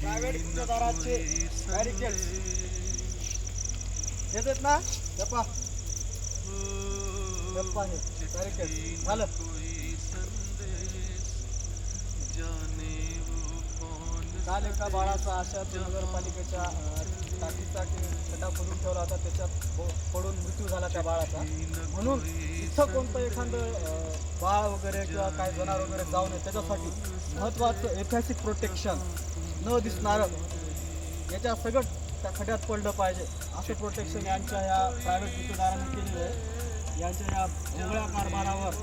Private गुत्तेदाराचे barricade येतात ना? गप्पा गप्पा हे. बॅरिकेड झालं. काल एका बाळाचा अशाच नगरपालिकेच्या टाकीचा खड्डा खोदून ठेवला होता त्याच्यात पडून मृत्यू झाला त्या बाळाचा. म्हणून इथं कोणतं एखादं बाळ वगैरे किंवा काय जनावर वगैरे जाऊ नये त्याच्यासाठी महत्त्वाचं ऐतिहासिक प्रोटेक्शन न दिसणारं याच्या सगळं त्या खड्यात पडलं पाहिजे. असं प्रोटेक्शन यांच्या या प्रायव्हेट गुत्तेदारांनी केलेलं आहे. यांच्या या भोगळ्या कारभारावर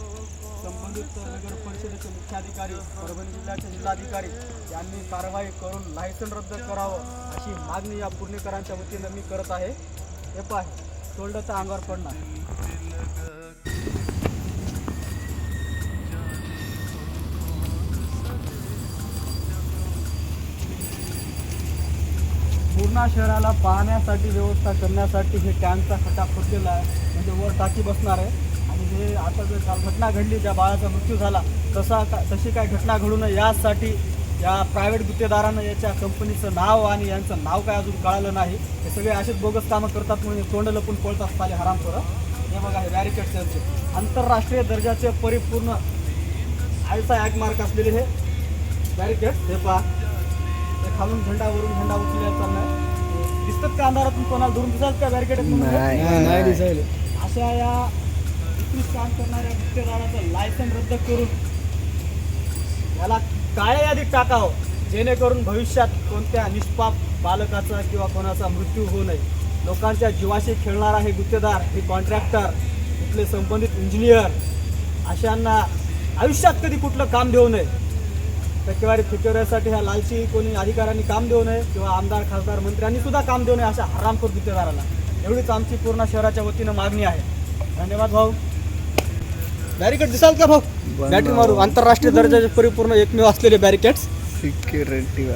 संबंधित नगर परिषदेचे मुख्याधिकारी परभणी जिल्ह्याचे जिल्हाधिकारी यांनी कारवाई करून लायसन रद्द करावं अशी मागणी या पुणेकरांच्या वतीनं मी करत आहे. हे पाहे तोंडाचं अंगावर पडणार. पूर्णा शहराला पाहण्यासाठी व्यवस्था करण्यासाठी हे टँकचा खटा खोदलेला आहे. म्हणजे वर टाकी बसणार आहे. आणि हे आता जर काल घटना घडली ज्या बाळाचा मृत्यू झाला तसा का तशी काय घटना घडू नये यासाठी या प्रायव्हेट गुत्तेदारानं याच्या कंपनीचं नाव आणि यांचं नाव काय अजून कळालं नाही. हे सगळे असेच बोगस कामं करतात म्हणून तोंड लपून पळत असताले हरामखोरं. हे बघा हे बॅरिकेड्स यांचे आंतरराष्ट्रीय दर्जाचे परिपूर्ण आयचा ॲग मार्क असलेले हे बॅरिकेड हे पहा. ते खालून झेंडावरून झेंडा उचलल्या चाललाय. दिसतात का अंधारातून? कोणाला दुरून दिसतात का बॅरिकेड नाही. दिसायला. अशा या उत्कृष्ट काम करणाऱ्या गुत्तेदाराचं लायसन रद्द करून याला काळ्या यादीत टाकावं जेणेकरून भविष्यात कोणत्या निष्पाप बालकाचा किंवा कोणाचा मृत्यू होऊ नये. लोकांच्या जीवाशी खेळणारा हे गुत्तेदार हे कॉन्ट्रॅक्टर इथले संबंधित इंजिनियर अशांना आयुष्यात कधी कुठलं काम देऊ नये. टक्केवारी फिटवण्यासाठी ह्या लालची कोणी अधिकाऱ्यांनी काम देऊ नये किंवा आमदार खासदार मंत्र्यांनी सुद्धा काम देऊ नये अशा हरामखोर गुत्तेदाराला एवढीच आमची पूर्ण शहराच्या वतीनं मागणी आहे. धन्यवाद भाऊ. बॅरिकेड दिसाल का भाऊ? बॅटरी मारू. आंतरराष्ट्रीय दर्जाचे परिपूर्ण एकमेव असलेले बॅरिकेड्स. सिक्युरिटी